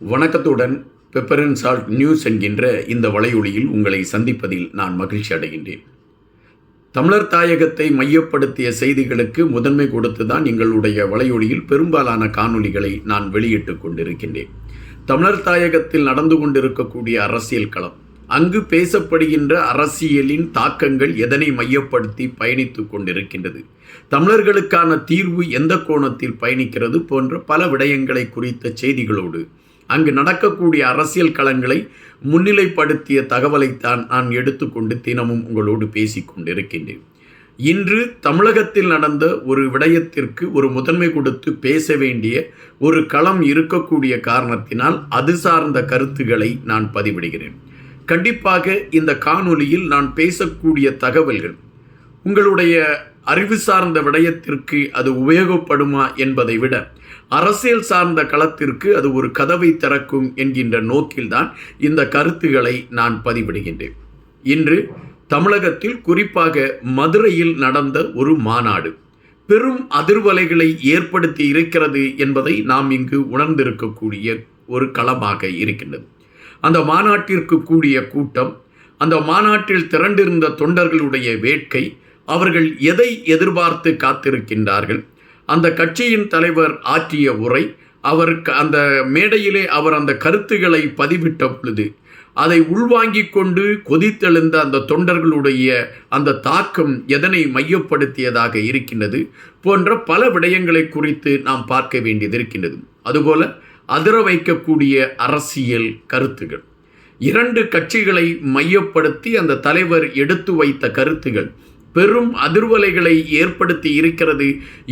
வணக்கத்துடன் pepper and salt news என்கின்ற இந்த வலையொலியில் உங்களை சந்திப்பதில் நான் மகிழ்ச்சி அடைகின்றேன். தமிழர் தாயகத்தை மையப்படுத்திய செய்திகளுக்கு முதன்மை கொடுத்துதான் எங்களுடைய வலையொலியில் பெரும்பாலான காணொலிகளை நான் வெளியிட்டு கொண்டிருக்கின்றேன். தமிழர் தாயகத்தில் நடந்து கொண்டிருக்கக்கூடிய அரசியல் களம் அங்கு பேசப்படுகின்ற அரசியலின் தாக்கங்கள் எதனை மையப்படுத்தி பயணித்துக் கொண்டிருக்கின்றது தமிழர்களுக்கான தீர்வு எந்த கோணத்தில் பயணிக்கிறது போன்ற பல விடயங்களை குறித்த செய்திகளோடு அங்கு நடக்கக்கூடிய அரசியல் களங்களை முன்னிலைப்படுத்திய தகவலைத்தான் நான் எடுத்துக்கொண்டு தினமும் உங்களோடு பேசி கொண்டிருக்கின்றேன். இன்று தமிழகத்தில் நடந்த ஒரு விடயத்திற்கு ஒரு முதன்மை கொடுத்து பேச வேண்டிய ஒரு களம் இருக்கக்கூடிய காரணத்தினால் அது சார்ந்த கருத்துக்களை நான் பதிவிடுகிறேன். கண்டிப்பாக இந்த காணொலியில் நான் பேசக்கூடிய தகவல்கள் உங்களுடைய அறிவு சார்ந்த விடயத்திற்கு அது உபயோகப்படுமா என்பதை விட அரசியல் சார்ந்த களத்திற்கு அது ஒரு கதவை திறக்கும் என்கின்ற நோக்கில்தான் இந்த கருத்துக்களை நான் பதிவிடுகின்றேன். இன்று தமிழகத்தில் குறிப்பாக மதுரையில் நடந்த ஒரு மாநாடு பெரும் அதிர்வலைகளை ஏற்படுத்தி இருக்கிறது என்பதை நாம் இங்கு உணர்ந்திருக்கக்கூடிய ஒரு களமாக இருக்கின்றது. அந்த மாநாட்டிற்கு கூடிய கூட்டம் அந்த மாநாட்டில் திரண்டிருந்த தொண்டர்களுடைய வேட்கை அவர்கள் எதை எதிர்பார்த்து காத்திருக்கின்றார்கள் அந்த கட்சியின் தலைவர் ஆற்றிய உரை அவருக்கு அந்த மேடையிலே அவர் அந்த கருத்துக்களை பதிவிட்ட பொழுது அதை உள்வாங்கிக் கொண்டு கொதித்தெழுந்த அந்த தொண்டர்களுடைய அந்த தாக்கம் எதனை மையப்படுத்தியதாக இருக்கின்றது போன்ற பல விடயங்களை குறித்து நாம் பார்க்க வேண்டியது இருக்கின்றது அதுபோல அதிர வைக்கக்கூடிய அரசியல் கருத்துகள். இரண்டு கட்சிகளை மையப்படுத்தி அந்த தலைவர் எடுத்து வைத்த கருத்துகள் பெரும் அதிர்வலைகளை ஏற்படுத்தி இருக்கிறது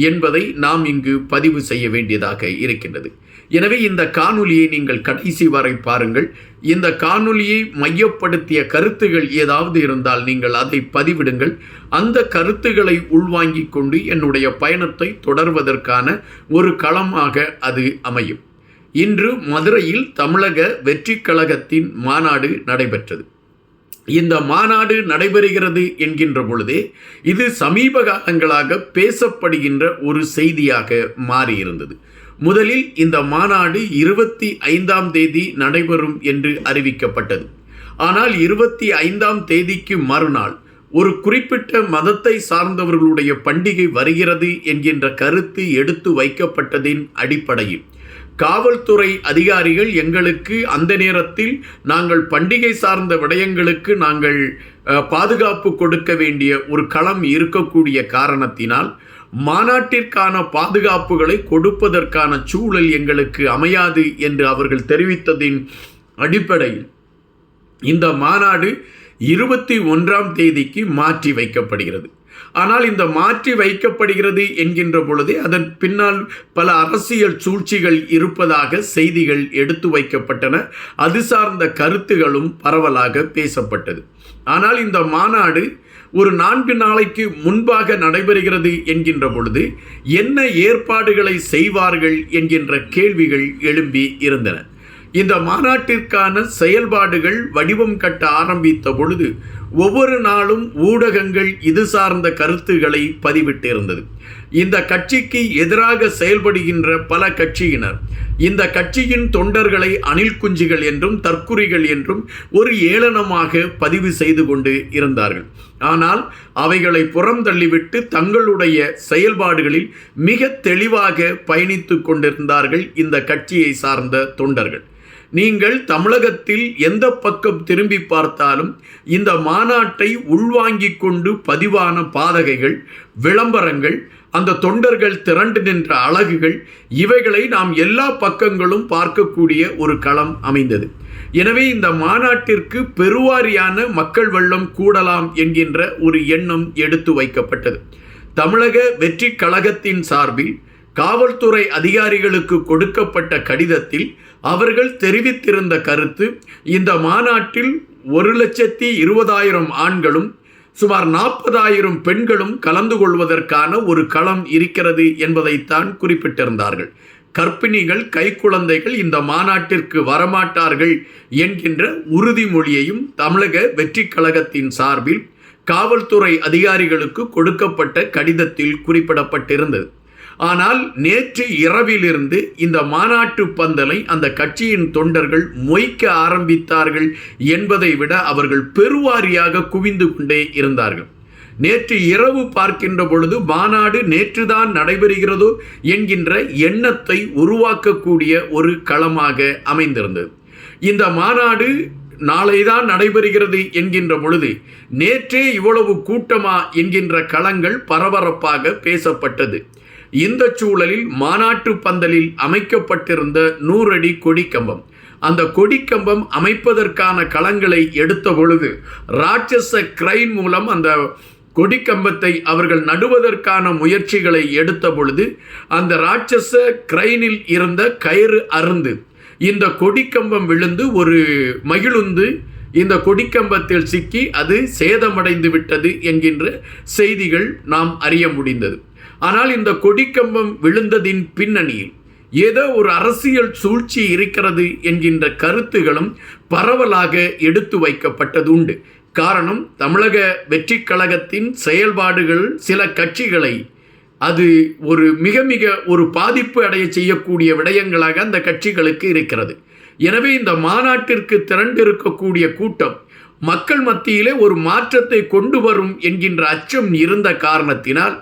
என்பதை நாம் இங்கு பதிவு செய்ய வேண்டியதாக இருக்கின்றது. எனவே இந்த காணொலியை நீங்கள் கடைசி வரை பாருங்கள். இந்த காணொலியை மையப்படுத்திய கருத்துகள் ஏதாவது இருந்தால் நீங்கள் அதை பதிவிடுங்கள். அந்த கருத்துக்களை உள்வாங்கிக் கொண்டு என்னுடைய பயணத்தை தொடர்வதற்கான ஒரு களமாக அது அமையும். இன்று மதுரையில் தமிழக வெற்றி கழகத்தின் மாநாடு நடைபெற்றது. இந்த மாநாடு நடைபெறுகிறது என்கின்ற பொழுதே இது சமீப காலங்களாக பேசப்படுகின்ற ஒரு செய்தியாக மாறியிருந்தது. முதலில் இந்த மாநாடு இருபத்தி ஐந்தாம் தேதி நடைபெறும் என்று அறிவிக்கப்பட்டது. ஆனால் இருபத்தி ஐந்தாம் தேதிக்கு மறுநாள் ஒரு குறிப்பிட்ட மதத்தை சார்ந்தவர்களுடைய பண்டிகை வருகிறது என்கின்ற கருத்து எடுத்து வைக்கப்பட்டதின் அடிப்படையில் காவல்துறை அதிகாரிகள் எங்களுக்கு அந்த நேரத்தில் நாங்கள் பண்டிகை சார்ந்த விடயங்களுக்கு நாங்கள் பாதுகாப்பு கொடுக்க வேண்டிய ஒரு களம் இருக்கக்கூடிய காரணத்தினால் மாநாட்டிற்கான பாதுகாப்புகளை கொடுப்பதற்கான சூழல் எங்களுக்கு அமையாது என்று அவர்கள் தெரிவித்ததின் அடிப்படையில் இந்த மாநாடு இருபத்தி ஒன்றாம் தேதிக்கு மாற்றி வைக்கப்படுகிறது. ஆனால் இந்த மாற்றி வைக்கப்படுகிறது என்கின்ற பொழுதே அதன் பின்னால் பல அரசியல் சூழ்ச்சிகள் இருப்பதாக செய்திகள் எடுத்து வைக்கப்பட்டன. அது சார்ந்த கருத்துகளும் பரவலாக பேசப்பட்டது. ஆனால் இந்த மாநாடு ஒரு நான்கு நாளைக்கு முன்பாக நடைபெறுகிறது என்கின்ற பொழுது என்ன ஏற்பாடுகளை செய்வார்கள் என்கின்ற கேள்விகள் எழும்பி இருந்தன. இந்த மாநாட்டிற்கான செயல்பாடுகள் வடிவம் கட்ட ஆரம்பித்த பொழுது ஒவ்வொரு நாளும் ஊடகங்கள் இது சார்ந்த கருத்துக்களை பதிவிட்டிருந்தது. இந்த கட்சிக்கு எதிராக செயல்படுகின்ற பல கட்சியினர் இந்த கட்சியின் தொண்டர்களை அணில் குஞ்சுகள் என்றும் தற்குறிகள் என்றும் ஒரு ஏளனமாக பதிவு செய்து கொண்டு இருந்தார்கள். ஆனால் அவைகளை புறம் தள்ளிவிட்டு தங்களுடைய செயல்பாடுகளில் மிக தெளிவாக பயணித்து கொண்டிருந்தார்கள் இந்த கட்சியை சார்ந்த தொண்டர்கள். நீங்கள் தமிழகத்தில் எந்த பக்கம் திரும்பி பார்த்தாலும் இந்த மாநாட்டை உள்வாங்கிக் கொண்டு பதிவான பாதகைகள் விளம்பரங்கள் அந்த தொண்டர்கள் திரண்டு நின்ற அழகுகள் இவைகளை நாம் எல்லா பக்கங்களும் பார்க்கக்கூடிய ஒரு களம் அமைந்தது. எனவே இந்த மாநாட்டிற்கு பெருவாரியான மக்கள் வெள்ளம் கூடலாம் என்கின்ற ஒரு எண்ணம் எடுத்து வைக்கப்பட்டது. தமிழக வெற்றி கழகத்தின் சார்பில் காவல்துறை அதிகாரிகளுக்கு கொடுக்கப்பட்ட கடிதத்தில் அவர்கள் தெரிவித்திருந்த கருத்து இந்த மாநாட்டில் ஒரு லட்சத்தி இருபதாயிரம் ஆண்களும் சுமார் நாற்பதாயிரம் பெண்களும் கலந்து கொள்வதற்கான ஒரு களம் இருக்கிறது என்பதைத்தான் குறிப்பிட்டிருந்தார்கள். கர்ப்பிணிகள் கைக்குழந்தைகள் இந்த மாநாட்டிற்கு வரமாட்டார்கள் என்கின்ற உறுதிமொழியையும் தமிழக வெற்றி கழகத்தின் சார்பில் காவல்துறை அதிகாரிகளுக்கு கொடுக்கப்பட்ட கடிதத்தில் குறிப்பிடப்பட்டிருந்தது. ஆனால் நேற்று இரவிலிருந்து இந்த மாநாட்டு பந்தலை அந்த கட்சியின் தொண்டர்கள் மொய்க்க ஆரம்பித்தார்கள் என்பதை விட அவர்கள் பெருவாரியாக குவிந்து கொண்டே இருந்தார்கள். நேற்று இரவு பார்க்கின்ற பொழுது மாநாடு நேற்றுதான் நடைபெறுகிறதோ என்கின்ற எண்ணத்தை உருவாக்கக்கூடிய ஒரு களமாக அமைந்திருந்தது. இந்த மாநாடு நாளைதான் நடைபெறுகிறது என்கின்ற பொழுது நேற்றே இவ்வளவு கூட்டமா என்கின்ற களங்கள் பரபரப்பாக பேசப்பட்டது. இந்த சூழலில் மாநாட்டு பந்தலில் அமைக்கப்பட்டிருந்த நூறடி கொடிக்கம்பம். அந்த கொடிக்கம்பம் அமைப்பதற்கான களங்களை எடுத்த பொழுது ராட்சச கிரைன் மூலம் அந்த கொடிக்கம்பத்தை அவர்கள் நடுவதற்கான முயற்சிகளை எடுத்த பொழுது அந்த ராட்சச கிரைனில் இருந்த கயிறு அருந்து இந்த கொடிக்கம்பம் விழுந்து ஒரு மகிழுந்து இந்த கொடிக்கம்பத்தில் சிக்கி அது சேதமடைந்து விட்டது என்கின்ற செய்திகள் நாம் அறிய முடிந்தது. ஆனால் இந்த கொடிக்கம்பம் விழுந்ததின் பின்னணியில் ஏதோ ஒரு அரசியல் சூழ்ச்சி இருக்கிறது என்கின்ற கருத்துகளும் பரவலாக எடுத்து வைக்கப்பட்டது உண்டு காரணம் தமிழக வெற்றி கழகத்தின் செயல்பாடுகள் சில கட்சிகளை அது ஒரு மிக மிக ஒரு பாதிப்பு அடைய செய்யக்கூடிய விடயங்களாக அந்த கட்சிகளுக்கு இருக்கிறது. எனவே இந்த மாநாட்டிற்கு திரண்டிருக்கக்கூடிய கூட்டம் மக்கள் மத்தியிலே ஒரு மாற்றத்தை கொண்டு வரும் என்கின்ற அச்சம் இருந்த காரணத்தினால்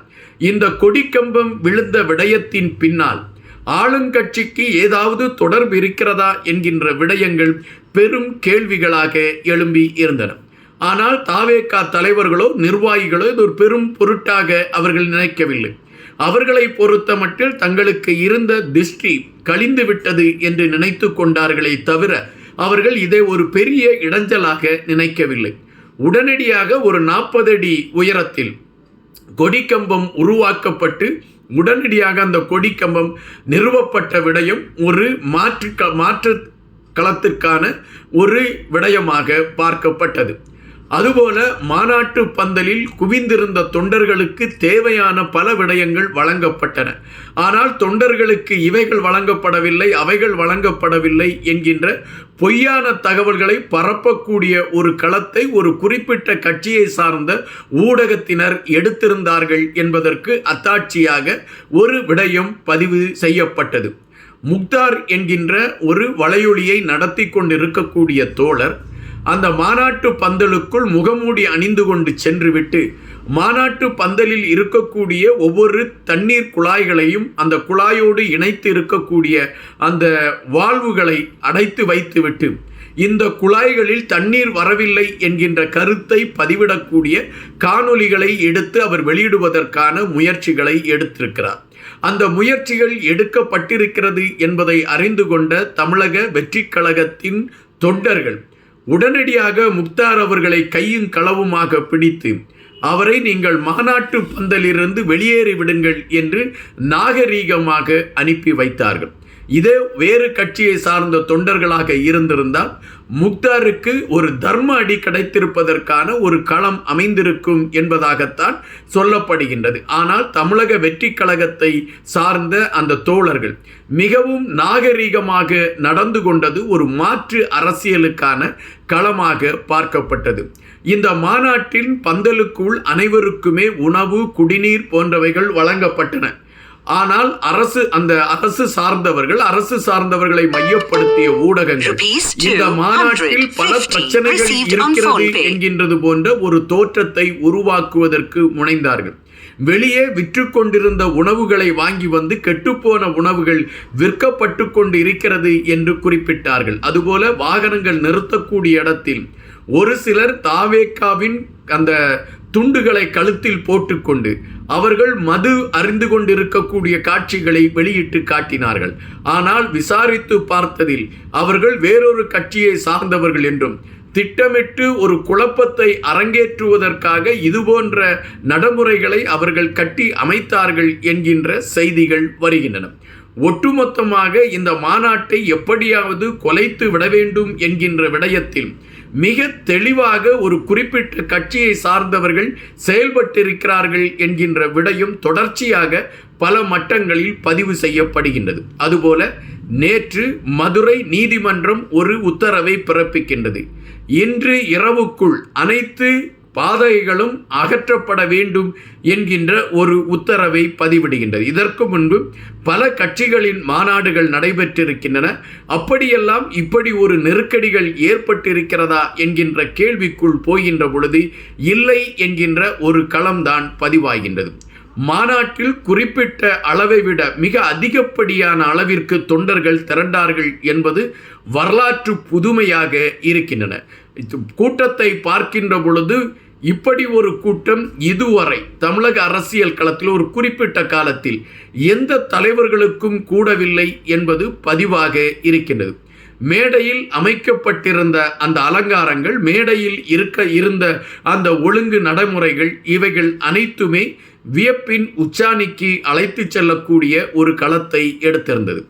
இந்த கொடிக்கம்பம் விழுந்த விடயத்தின் பின்னால் ஆளுங்கட்சிக்கு ஏதாவது தொடர்பு இருக்கிறதா என்கின்ற விடயங்கள் பெரும் கேள்விகளாக எழும்பி இருந்தன. ஆனால் தாவேக்கா தலைவர்களோ நிர்வாகிகளோ இது ஒரு பெரும் பொருட்டாக அவர்கள் நினைக்கவில்லை. அவர்களை பொறுத்த மட்டில் தங்களுக்கு இருந்த திஷ்டி கழிந்து விட்டது என்று நினைத்து கொண்டார்களே தவிர அவர்கள் இதை ஒரு பெரிய இடைஞ்சலாக நினைக்கவில்லை. உடனடியாக ஒரு நாற்பது அடி உயரத்தில் கொடிக்கம்பம் உருவாக்கப்பட்டு உடனடியாக அந்த கொடிக்கம்பம் நிறுவப்பட்ட விடயம் ஒரு மாற்று மாற்று களத்திற்கான ஒரு விடயமாக பார்க்கப்பட்டது. அதுபோல மாநாட்டு பந்தலில் குவிந்திருந்த தொண்டர்களுக்கு தேவையான பல விடயங்கள் வழங்கப்பட்டன. ஆனால் தொண்டர்களுக்கு இவைகள் வழங்கப்படவில்லை அவைகள் வழங்கப்படவில்லை என்கின்ற பொய்யான தகவல்களை பரப்பக்கூடிய ஒரு களத்தை ஒரு குறிப்பிட்ட கட்சியை சார்ந்த ஊடகத்தினர் எடுத்திருந்தார்கள் என்பதற்கு அத்தாட்சியாக ஒரு விடயம் பதிவு செய்யப்பட்டது. முக்தார் என்கின்ற ஒரு வலையொலியை நடத்தி கொண்டிருக்கக்கூடிய தோழர் அந்த மாநாட்டு பந்தலுக்குள் முகமூடி அணிந்து கொண்டு சென்றுவிட்டு மாநாட்டு பந்தலில் இருக்கக்கூடிய ஒவ்வொரு தண்ணீர் குழாய்களையும் அந்த குழாயோடு இணைத்து இருக்கக்கூடிய அந்த வாழ்வுகளை அடைத்து வைத்துவிட்டு இந்த குழாய்களில் தண்ணீர் வரவில்லை என்கின்ற கருத்தை பதிவிடக்கூடிய காணொலிகளை எடுத்து அவர் வெளியிடுவதற்கான முயற்சிகளை எடுத்திருக்கிறார். அந்த முயற்சிகள் எடுக்கப்பட்டிருக்கிறது என்பதை அறிந்து கொண்ட தமிழக வெற்றி கழகத்தின் தொண்டர்கள் உடனடியாக முக்தார் அவர்களை கையும் களவுமாக பிடித்து அவரை நீங்கள் மாநாட்டு பந்தலிலிருந்து வெளியேறி விடுங்கள் என்று நாகரீகமாக அனுப்பி வைத்தார்கள். இதே வேறு கட்சியை சார்ந்த தொண்டர்களாக இருந்திருந்தால் முக்தாருக்கு ஒரு தர்ம அடி கிடைத்திருப்பதற்கான ஒரு களம் அமைந்திருக்கும் என்பதாகத்தான் சொல்லப்படுகின்றது. ஆனால் தமிழக வெற்றி கழகத்தை சார்ந்த அந்த தோழர்கள் மிகவும் நாகரீகமாக நடந்து கொண்டது ஒரு மாற்று அரசியலுக்கான களமாக பார்க்கப்பட்டது. இந்த மாநாட்டின் பந்தலுக்குள் அனைவருக்குமே உணவு குடிநீர் போன்றவைகள் வழங்கப்பட்டன. ஆனால் அரசு அந்த அரசு சார்ந்தவர்கள் அரசு சார்ந்தவர்களை மையப்படுத்திய ஊடகங்கள் இந்த மாநாட்டில் பல பிரச்சனைகள் இருக்கிறது என்கின்றது போன்ற ஒரு தோற்றத்தை உருவாக்குவதற்கு முனைந்தார்கள். வெளியே விற்று கொண்டிருந்த உணவுகளை வாங்கி வந்து கெட்டுப்போன உணவுகள் விற்கப்பட்டு கொண்டு இருக்கிறது என்று குறிப்பிட்டார்கள். அதுபோல வாகனங்கள் நிறுத்தக்கூடிய இடத்தில் ஒரு சிலர் தாவேக்காவின் அந்த துண்டுகளை கழுத்தில் போட்டுக்கொண்டு அவர்கள் மது அறிந்து கொண்டிருக்கக்கூடிய காட்சிகளை வெளியிட்டு காட்டினார்கள். ஆனால் விசாரித்து பார்த்ததில் அவர்கள் வேறொரு கட்சியை சார்ந்தவர்கள் என்றும் திட்டமிட்டு ஒரு குழப்பத்தை அரங்கேற்றுவதற்காக இதுபோன்ற நடைமுறைகளை அவர்கள் கட்டி அமைத்தார்கள் என்கின்ற செய்திகள் வருகின்றன. ஒட்டுமொத்தமாக இந்த மாநாட்டை எப்படியாவது கொலைத்து விட வேண்டும் என்கின்ற விடயத்தில் மிக தெளிவாக ஒரு குறிப்பிட்ட கட்சியை சார்ந்தவர்கள் செயல்பட்டிருக்கிறார்கள் என்கின்ற விடயம் தொடர்ச்சியாக பல மட்டங்களில் பதிவு செய்யப்படுகின்றது. அதுபோல நேற்று மதுரை நீதிமன்றம் ஒரு உத்தரவை பிறப்பிக்கின்றது. இன்று இரவுக்குள் அனைத்து பாதைகளும் அகற்றப்பட வேண்டும் என்கின்ற ஒரு உத்தரவை பதிவிடுகின்றது. இதற்கு முன்பு பல கட்சிகளின் மாநாடுகள் நடைபெற்றிருக்கின்றன. அப்படியெல்லாம் இப்படி ஒரு நெருக்கடிகள் ஏற்பட்டிருக்கிறதா என்கின்ற கேள்விக்குள் போகின்ற பொழுது இல்லை என்கின்ற ஒரு களம்தான் பதிவாகின்றது. மாநாட்டில் குறிப்பிட்ட அளவை விட மிக அதிகப்படியான அளவிற்கு தொண்டர்கள் திரண்டார்கள் என்பது வரலாற்று புதுமையாக இருக்கின்றன. கூட்டத்தை பார்க்கின்ற பொழுது இப்படி ஒரு கூட்டம் இதுவரை தமிழக அரசியல் களத்தில் ஒரு குறிப்பிட்ட காலத்தில் எந்த தலைவர்களுக்கும் கூடவில்லை என்பது பதிவாக இருக்கின்றது. மேடையில் அமைக்கப்பட்டிருந்த அந்த அலங்காரங்கள் மேடையில் இருக்க இருந்த அந்த ஒழுங்கு நடைமுறைகள் இவைகள் அனைத்துமே வியப்பின் உச்சாணிக்கு அழைத்துச் செல்லக்கூடிய ஒரு களத்தை எடுத்திருந்தது.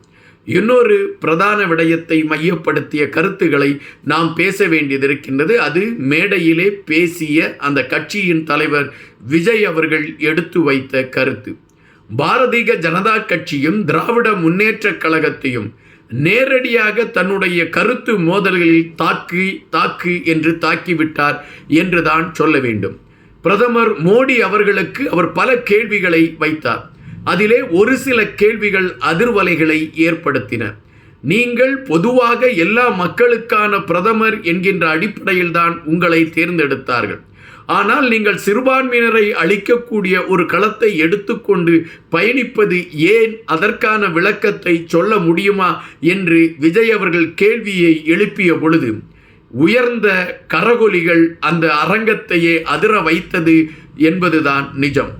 இன்னொரு பிரதான விடயத்தை மையப்படுத்திய கருத்துக்களை நாம் பேச வேண்டியது இருக்கின்றது அது மேடையிலே பேசிய அந்த கட்சியின் தலைவர் விஜய் அவர்கள் எடுத்து வைத்த கருத்து. பாரதிய ஜனதா கட்சியும் திராவிட முன்னேற்றக் கழகத்தையும் நேரடியாக தன்னுடைய கருத்து மோதல்களில் தாக்கு தாக்கு என்று தாக்கிவிட்டார் என்றுதான் சொல்ல வேண்டும். பிரதமர் மோடி அவர்களுக்கு அவர் பல கேள்விகளை வைத்தார். அதிலே ஒரு சில கேள்விகள் அதிர்வலைகளை ஏற்படுத்தின. நீங்கள் பொதுவாக எல்லா மக்களுக்கான பிரதமர் என்கின்ற அடிப்படையில்தான் உங்களை தேர்ந்தெடுத்தார்கள். ஆனால் நீங்கள் சிறுபான்மையினரை அளிக்கக்கூடிய ஒரு களத்தை எடுத்துக்கொண்டு பயணிப்பது ஏன் அதற்கான விளக்கத்தை சொல்ல முடியுமா என்று விஜய் அவர்கள் கேள்வியை எழுப்பிய பொழுது உயர்ந்த கரகொலிகள் அந்த அரங்கத்தையே அதிர வைத்தது என்பதுதான் நிஜம்.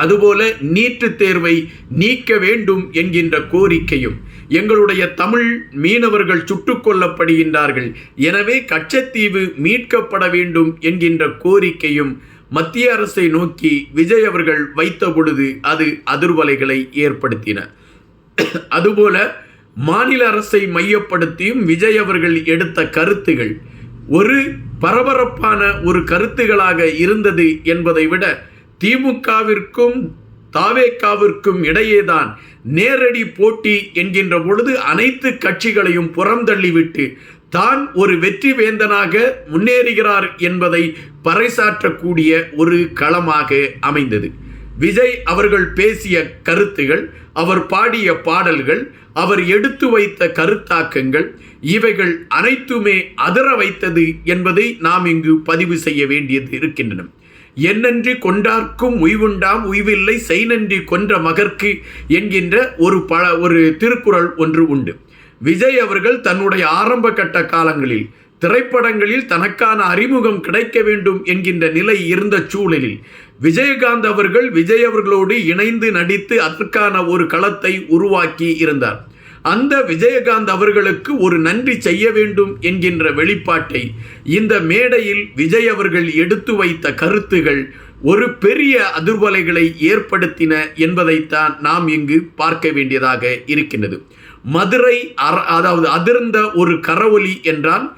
அதுபோல நீட்டு தேர்வை நீக்க வேண்டும் என்கின்ற கோரிக்கையும் எங்களுடைய தமிழ் மீனவர்கள் சுட்டுக் கொல்லப்படுகின்றார்கள். எனவே கச்சத்தீவு மீட்கப்பட வேண்டும் என்கின்ற கோரிக்கையும் மத்திய அரசை நோக்கி விஜய் அவர்கள் வைத்த பொழுது அது அதிர்வலைகளை ஏற்படுத்தின. அதுபோல மாநில அரசை மையப்படுத்தியும் விஜய் அவர்கள் எடுத்த கருத்துகள் ஒரு பரபரப்பான ஒரு கருத்துகளாக இருந்தது என்பதை விட திமுகவிற்கும் தாவேக்காவிற்கும் இடையேதான் நேரடி போட்டி என்கின்ற பொழுது அனைத்து கட்சிகளையும் புறந்தள்ளிவிட்டு தான் ஒரு வெற்றி வேந்தனாக முன்னேறுகிறார் என்பதை பறைசாற்றக்கூடிய ஒரு களமாக அமைந்தது. விஜய் அவர்கள் பேசிய கருத்துகள் அவர் பாடிய பாடல்கள் அவர் எடுத்து வைத்த கருத்தாக்கங்கள் இவைகள் அனைத்துமே அதிர வைத்தது என்பதை நாம் இங்கு பதிவு செய்ய வேண்டியது இருக்கின்றன. என்னன்றி கொண்டார்க்கும் உய்வுண்டாம் உய்வில்லை செய்நன்றி கொன்ற மகர்க்கு என்கின்ற ஒரு பல ஒரு திருக்குறள் ஒன்று உண்டு. விஜய் அவர்கள் தன்னுடைய ஆரம்ப கட்ட காலங்களில் திரைப்படங்களில் தனக்கான அறிமுகம் கிடைக்க வேண்டும் என்கின்ற நிலை இருந்த சூழலில் விஜயகாந்த் அவர்கள் விஜய் அவர்களோடு இணைந்து நடித்து அதற்கான ஒரு களத்தை உருவாக்கி இருந்தார். அந்த விஜயகாந்த் அவர்களுக்கு ஒரு நன்றி செய்ய வேண்டும் என்கின்ற வெளிப்பாட்டை இந்த மேடையில் விஜய் அவர்கள் எடுத்து வைத்த கருத்துகள் ஒரு பெரிய அதிர்வலைகளை ஏற்படுத்தின என்பதைத்தான் நாம் இங்கு பார்க்க வேண்டியதாக இருக்கின்றது. மதுரை அதாவது அதிர்ந்த ஒரு கரவொலி என்றால்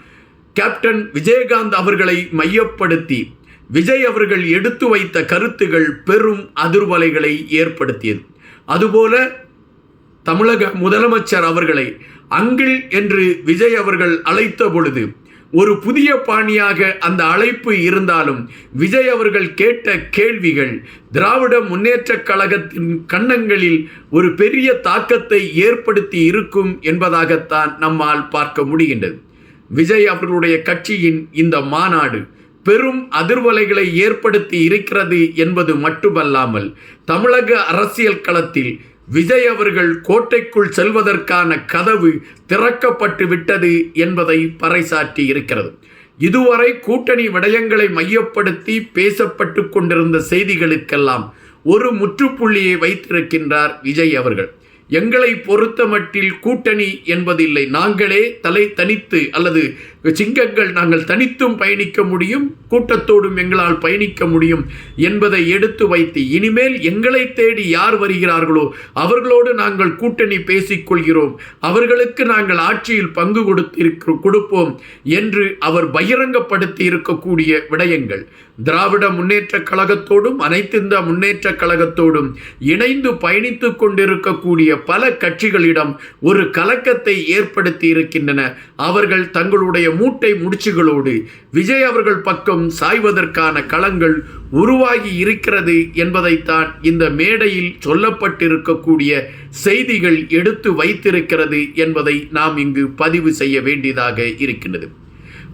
கேப்டன் விஜயகாந்த் அவர்களை மையப்படுத்தி விஜய் அவர்கள் எடுத்து வைத்த கருத்துகள் பெரும் அதிர்வலைகளை ஏற்படுத்தியது. அதுபோல தமிழக முதலமைச்சர் அவர்களை அங்கிள் என்று விஜய் அவர்கள் அழைத்த பொழுது ஒரு புதிய பாணியாக அந்த அழைப்பு இருந்தாலும் விஜய் அவர்கள் கேட்ட கேள்விகள் திராவிட முன்னேற்றக் கழகத்தின் கன்னங்களில் ஒரு பெரிய தாக்கத்தை ஏற்படுத்தி இருக்கும் என்பதாகத்தான் நம்மால் பார்க்க முடிகின்றது. விஜய் அவர்களுடைய கட்சியின் இந்த மாநாடு பெரும் அதிர்வலைகளை ஏற்படுத்தி இருக்கிறது என்பது மட்டுமல்லாமல் தமிழக அரசியல் களத்தில் விஜய் அவர்கள் கோட்டைக்குள் செல்வதற்கான கதவு திறக்கப்பட்டு விட்டது என்பதை பறைசாற்றி இருக்கிறது. இதுவரை கூட்டணி விடயங்களை மையப்படுத்தி பேசப்பட்டு கொண்டிருந்த செய்திகளுக்கெல்லாம் ஒரு முற்றுப்புள்ளியை வைத்திருக்கின்றார் விஜய் அவர்கள். எங்களை பொறுத்த மட்டில் கூட்டணி என்பதில்லை. நாங்களே தலை தனித்து அல்லது சிங்கங்கள் நாங்கள் தனித்தும் பயணிக்க முடியும் கூட்டத்தோடும் எங்களால் பயணிக்க முடியும் என்பதை எடுத்து வைத்து இனிமேல் எங்களை தேடி யார் வருகிறார்களோ அவர்களோடு நாங்கள் கூட்டணி பேசிக்கொள்கிறோம். அவர்களுக்கு நாங்கள் ஆட்சியில் பங்கு கொடுத்திருக்க கொடுப்போம் என்று அவர் பகிரங்கப்படுத்தி இருக்கக்கூடிய விடயங்கள். திராவிட முன்னேற்றக் கழகத்தோடும் அனைத்து இந்த முன்னேற்றக் கழகத்தோடும் இணைந்து பயணித்து கொண்டிருக்கக்கூடிய பல கட்சிகளிடம் ஒரு கலக்கத்தை ஏற்படுத்தி இருக்கின்றன. அவர்கள் தங்களுடைய மூட்டை முடிச்சுகளோடு விஜய் அவர்கள் பக்கம் சாய்வதற்கான களங்கள் உருவாகி இருக்கிறது என்பதைத்தான் இந்த மேடையில் சொல்லப்பட்டிருக்கக்கூடிய செய்திகள் எடுத்து வைத்திருக்கிறது என்பதை நாம் இங்கு பதிவு செய்ய வேண்டியதாக இருக்கின்றது.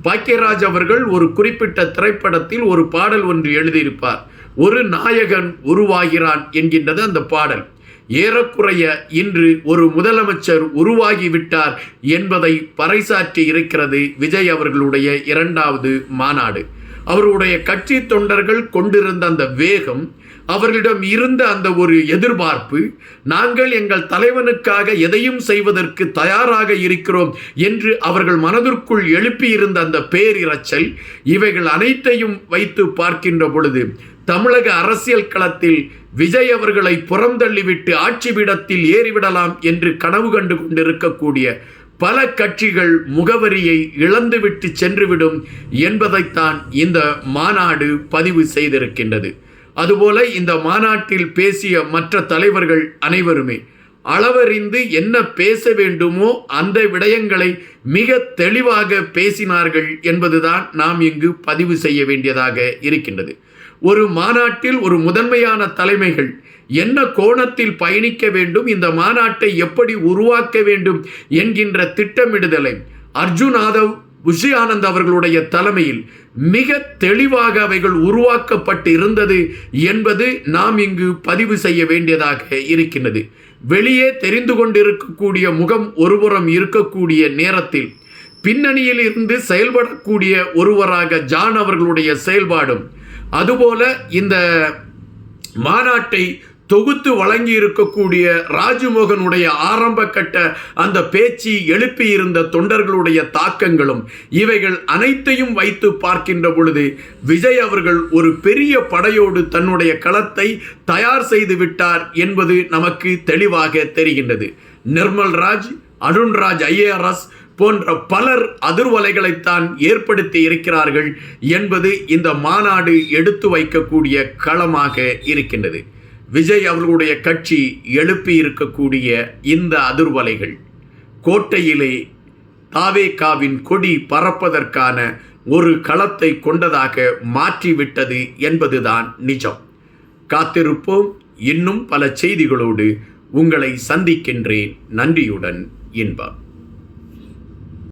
பாக்கியராஜ் அவர்கள் ஒரு குறிப்பிட்ட திரைப்படத்தில் ஒரு பாடல் ஒன்று எழுதியிருப்பார். ஒரு நாயகன் உருவாகிறான் என்கின்றது அந்த பாடல். ஏறக்குறைய இன்று ஒரு முதலமைச்சர் உருவாகிவிட்டார் என்பதை பறைசாற்றி இருக்கிறது விஜய் அவர்களுடைய இரண்டாவது மாநாடு. அவருடைய கட்சி தொண்டர்கள் கொண்டிருந்த அந்த வேகம் அவர்களிடம் இருந்த அந்த ஒரு எதிர்பார்ப்பு நாங்கள் எங்கள் தலைவனுக்காக எதையும் செய்வதற்கு தயாராக இருக்கிறோம் என்று அவர்கள் மனதிற்குள் எழுப்பியிருந்த அந்த பேரிரைச்சல் இவைகள் அனைத்தையும் வைத்து பார்க்கின்ற பொழுது தமிழக அரசியல் களத்தில் விஜய் அவர்களை புறந்தள்ளிவிட்டு ஆட்சி பீடத்தில் ஏறிவிடலாம் என்று கனவு கண்டு கொண்டிருக்கக்கூடிய பல கட்சிகள் முகவரியை இழந்துவிட்டு சென்றுவிடும் என்பதைத்தான் இந்த மாநாடு பதிவு செய்திருக்கின்றது. அதுபோல இந்த மாநாட்டில் பேசிய மற்ற தலைவர்கள் அனைவருமே அளவறிந்து என்ன பேச வேண்டுமோ அந்த விடயங்களை மிக தெளிவாக பேசினார்கள் என்பதுதான் நாம் இங்கு பதிவு செய்ய வேண்டியதாக இருக்கின்றது. ஒரு மாநாட்டில் ஒரு முதன்மையான தலைமைகள் என்ன கோணத்தில் பயணிக்க வேண்டும்? இந்த மாநாட்டை எப்படி உருவாக்க வேண்டும்? என்கின்ற திட்டமிடுதலை அர்ஜுன் ஆதவ் ஆனந்த் அவர்களுடைய தலைமையில் மிக தெளிவாக அவைகள் உருவாக்கப்பட்டு இருந்தது என்பது நாம் இங்கு பதிவு செய்ய வேண்டியதாக இருக்கின்றது. வெளியே தெரிந்து கொண்டிருக்கக்கூடிய முகம் ஒருபுறம் இருக்கக்கூடிய நேரத்தில் பின்னணியில் இருந்து செயல்படக்கூடிய ஒருவராக ஜான் அவர்களுடைய செயல்பாடும் அதுபோல இந்த மாநாட்டை தொகுத்து வழங்கி இருக்கக்கூடிய ராஜமோகனுடைய ஆரம்ப கட்ட அந்த பேச்சு எழுப்பியிருந்த தொண்டர்களுடைய தாக்கங்களும் இவைகள் அனைத்தையும் வைத்து பார்க்கின்ற பொழுது விஜய் அவர்கள் ஒரு பெரிய படையோடு தன்னுடைய களத்தை தயார் செய்து விட்டார் என்பது நமக்கு தெளிவாக தெரிகின்றது. நிர்மல் ராஜ் அருண்ராஜ் ஐஏஆர்எஸ் போன்ற பலர் அதிர்வலைகளைத்தான் ஏற்படுத்தி இருக்கிறார்கள் என்பது இந்த மாநாடு எடுத்து வைக்கக்கூடிய களமாக இருக்கின்றது. விஜய் அவர்களுடைய கட்சி எழுப்பி இருக்கக்கூடிய இந்த அதிர்வலைகள் கோட்டையிலே தாவேகாவின் கொடி பறப்பதற்கான ஒரு களத்தை கொண்டதாக மாற்றிவிட்டது என்பதுதான் நிஜம். காத்திருப்போம். இன்னும் பல செய்திகளோடு உங்களை சந்திக்கின்றேன். நன்றியுடன் இன்பம்.